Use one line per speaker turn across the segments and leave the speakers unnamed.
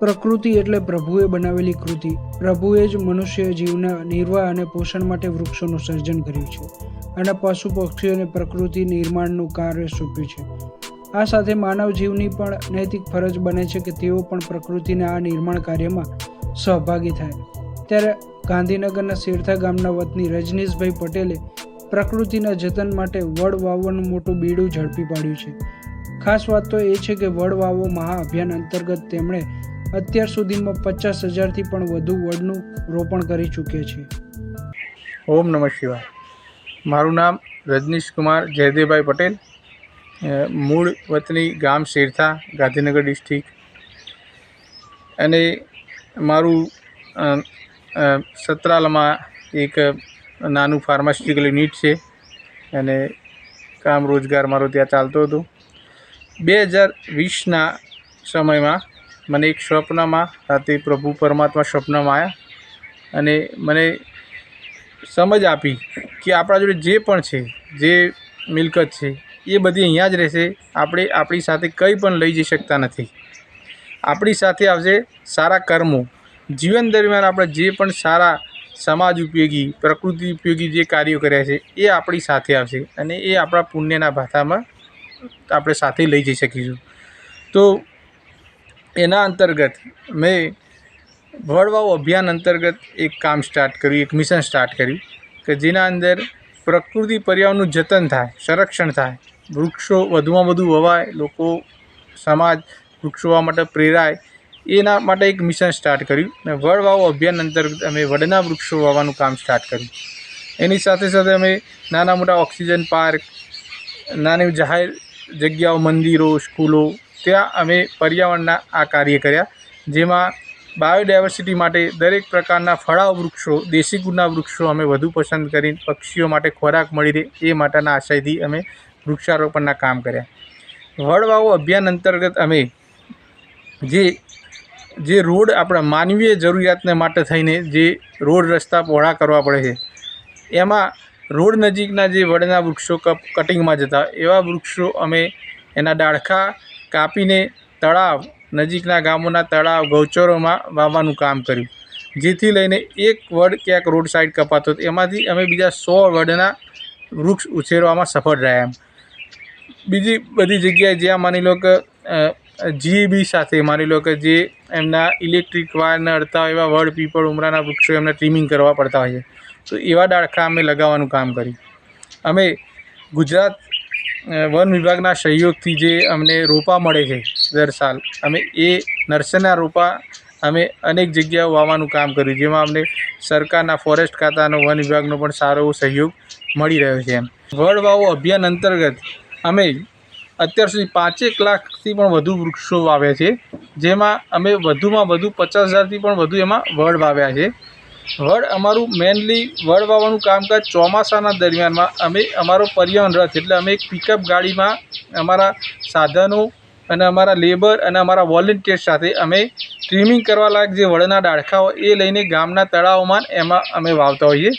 પ્રકૃતિ એટલે પ્રભુએ બનાવેલી કૃતિ. પ્રભુએ જ મનુષ્ય જીવના નિર્વાહ અને પોષણ માટે વૃક્ષોનું સર્જન કર્યું છે અને પશુ પક્ષીઓને પ્રકૃતિ નિર્માણનું કાર્ય સોંપ્યું છે. આ સાથે માનવ જીવની પણ નૈતિક ફરજ બને છે કે તેઓ પણ પ્રકૃતિના આ નિર્માણ કાર્યમાં સહભાગી થાય. ત્યારે ગાંધીનગરના શેરથા ગામના વતની રજનીશભાઈ પટેલે પ્રકૃતિના જતન માટે વડ વાવવાનું મોટું બીડું ઝડપી પાડ્યું છે. ખાસ વાત તો એ છે કે વડ વાવો મહાઅભિયાન અંતર્ગત તેમણે અત્યાર સુધીમાં પચાસ હજારથી પણ વધુ વડનું રોપણ કરી ચૂક્યા છે.
ઓમ નમઃ શિવાય. મારું નામ રજનીશ કુમાર જયદેવભાઈ પટેલ. મૂળ વતની ગામ શેરથા, ગાંધીનગર ડિસ્ટ્રિક્ટ. અને મારું સતરાલમાં એક નાનું ફાર્માસ્યુટિકલ યુનિટ છે. અને કામ રોજગાર મારો ત્યાં ચાલતો હતો. બે હજાર વીસના સમયમાં મને એક સ્વપ્નમાં રાતે પ્રભુ પરમાત્મા સ્વપ્નમાં આવ્યા અને મને સમજ આપી કે આપણા જોડે જે પણ છે, જે મિલકત છે, એ બધી અહીંયા જ રહેશે. આપણે આપણી સાથે કંઈ પણ લઈ જઈ શકતા નથી. આપણી સાથે આવશે સારા કર્મો. જીવન દરમિયાન આપણે જે પણ સારા સમાજ ઉપયોગી, પ્રકૃતિ ઉપયોગી જે કાર્યો કર્યા છે, એ આપણી સાથે આવશે અને એ આપણા પુણ્યના ભાથામાં આપણે સાથે લઈ જઈ શકીશું. તો એના અંતર્ગત મેં વડવાઓ અભિયાન અંતર્ગત એક કામ સ્ટાર્ટ કર્યું, એક મિશન સ્ટાર્ટ કર્યું કે જેના અંદર પ્રકૃતિ પર્યાવરણનું જતન થાય, સંરક્ષણ થાય. વૃક્ષો વધુમાં વધુ વવાય, લોકો સમાજ વૃક્ષો હોવા માટે પ્રેરાય, એના માટે એક મિશન સ્ટાર્ટ કર્યું અને વડ અભિયાન અંતર્ગત અમે વડના વૃક્ષો વાવવાનું કામ સ્ટાર્ટ કર્યું. એની સાથે સાથે અમે નાના મોટા ઓક્સિજન પાર્ક, નાની જાહેર જગ્યાઓ, મંદિરો, સ્કૂલો ત્યાં અમે પર્યાવરણના આ કાર્ય કર્યા, જેમાં બાયોડાયવર્સિટી માટે દરેક પ્રકારના ફળાવ વૃક્ષો, દેશી ગુણના વૃક્ષો અમે વધુ પસંદ કરીને પક્ષીઓ માટે ખોરાક મળી રહે એ માટેના આશયથી અમે વૃક્ષારોપણના કામ કર્યા. વડવાઓ અભિયાન અંતર્ગત અમે જે જે રોડ આપણા માનવીય જરૂરિયાતને માટે થઈને જે રોડ રસ્તા પહોળા કરવા પડે છે, એમાં રોડ નજીકના જે વડના વૃક્ષો કટિંગમાં જતા, એવા વૃક્ષો અમે એના ડાળખા કાપીને તળાવ, નજીકના ગામોના તળાવ, ગૌચરોમાં વાવવાનું કામ કર્યું. જેથી લઈને એક વડ ક્યાંક રોડ સાઈડ કપાતો હતો. એમાંથી અમે બીજા સો વડના વૃક્ષ ઉછેરવામાં સફળ રહ્યા એમ. બીજી બધી જગ્યાએ જ્યાં માની લો કે જીબી સાથે માની લો કે જે એમના ઇલેક્ટ્રિક વાયરને અડતા હોય એવા વડ પીપળ ઉમરાના વૃક્ષો એમને ટ્રીમિંગ કરવા પડતા હોય છે. તો એવા ડાળખા અમે લગાવવાનું કામ કર્યું. અમે ગુજરાત વન વિભાગના સહયોગથી જે અમને રોપા મળે છે દર સાલ, અમે એ નર્સરીના રોપા અમે અનેક જગ્યાઓ વાવવાનું કામ કર્યું, જેમાં અમને સરકારના ફોરેસ્ટ ખાતાનો, વન વિભાગનો પણ સારો એવો સહયોગ મળી રહ્યો છે એમ. વડ વાવો અભિયાન અંતર્ગત અમે અત્યાર સુધી પાંચેક લાખથી પણ વધુ વૃક્ષો વાવ્યા છે, જેમાં અમે વધુમાં વધુ પચાસ હજારથી પણ વધુ એમાં વડ વાવ્યા છે. વડ અમારું મેનલી વડ વાવવાનું કામકાજ ચોમાસાના દરમિયાનમાં. અમે, અમારો પર્યાવરણ રથ એટલે અમે એક પિકઅપ ગાડીમાં અમારા સાધનો અને અમારા લેબર અને અમારા વોલેન્ટિયર્સ સાથે અમે ટ્રીમિંગ કરવા લાયક જે વડના ડાળખા હોય એ લઈને ગામના તળાવમાં એમાં અમે વાવતા હોઈએ.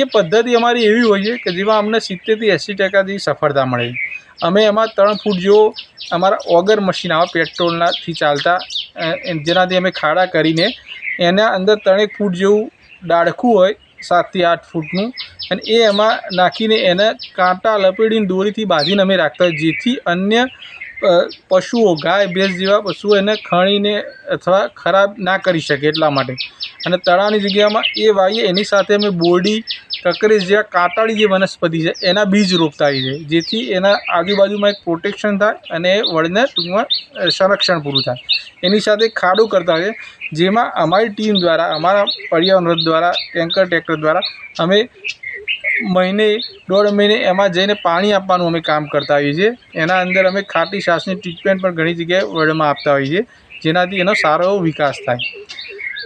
એ પદ્ધતિ અમારી એવી હોય છે કે જેમાં અમને સિત્તેરથી એંસી ટકા જેવી સફળતા મળે. અમે એમાં ત્રણ ફૂટ જેવો અમારા ઓગર મશીન આવે પેટ્રોલનાથી ચાલતા જેનાથી અમે ખાડા કરીને એના અંદર ત્રણેક ફૂટ જેવું ડાળખું હોય, સાતથી આઠ ફૂટનું, અને એ એમાં નાખીને એને કાંટા લપેડીને દોરીથી બાંધીને અમે રાખતા હોય, જેથી અન્ય પશુઓ, ગાય, ભેંસ જેવા પશુઓ એને ખણીને અથવા ખરાબ ના કરી શકે એટલા માટે. અને તળાવની જગ્યામાં એ વાવીએ, એની સાથે અમે બોરડી કકરેજ જેવા કાંટાળી જે વનસ્પતિ છે, એના બીજ રોપતા હોઈએ છીએ જેથી એના આજુબાજુમાં એક પ્રોટેક્શન થાય અને વળને ટૂંકમાં સંરક્ષણ પૂરું થાય. એની સાથે ખાડો કરતા હોઈએ જેમાં અમારી ટીમ દ્વારા, અમારા પર્યાવરણ દ્વારા, ટેન્કર ટ્રેક્ટર દ્વારા, અમે મહિને, દોઢ મહિને એમાં જઈને પાણી આપવાનું અમે કામ કરતા હોઈએ છીએ. એના અંદર અમે ખાટી શ્વાસની ટ્રીટમેન્ટ પણ ઘણી જગ્યાએ વડમાં આપતા હોઈએ છીએ, જેનાથી એનો સારો એવો વિકાસ થાય.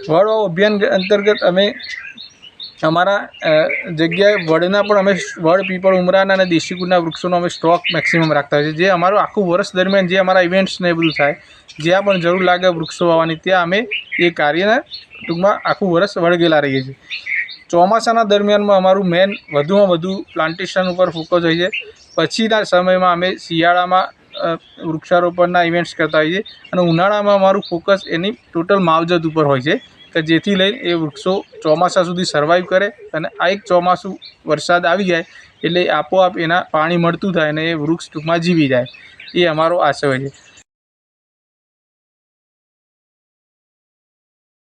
વડવાઓ અભિયાન અંતર્ગત અમે અમારા જગ્યાએ વડના પણ અમે વડ, પીપળ, ઉમરાના અને દેશી વૃક્ષોનો અમે સ્ટોક મેક્સિમમ રાખતા હોઈએ છીએ. જે અમારું આખું વર્ષ દરમિયાન જે અમારા ઇવેન્ટ્સ ને એ બધું થાય જ્યાં પણ જરૂર લાગે વૃક્ષો વાવવાની, ત્યાં અમે એ કાર્યને ટૂંકમાં આખું વર્ષ વળગેલા રહીએ છીએ. ચોમાસાના દરમિયાનમાં અમારું મેન વધુમાં વધુ પ્લાન્ટેશન ઉપર ફોકસ હોય છે. પછીના સમયમાં અમે શિયાળામાં વૃક્ષારોપણના ઇવેન્ટ્સ કરતા હોઈએ છીએ અને ઉનાળામાં અમારું ફોકસ એની ટોટલ માવજત ઉપર હોય છે. કે જેથી લઈને એ વૃક્ષો ચોમાસા સુધી સર્વાઈવ કરે અને આ એક ચોમાસું વરસાદ આવી જાય એટલે આપોઆપ એના પાણી મળતું થાય અને એ વૃક્ષ ટૂંકમાં જીવી જાય. એ અમારો આશય છે.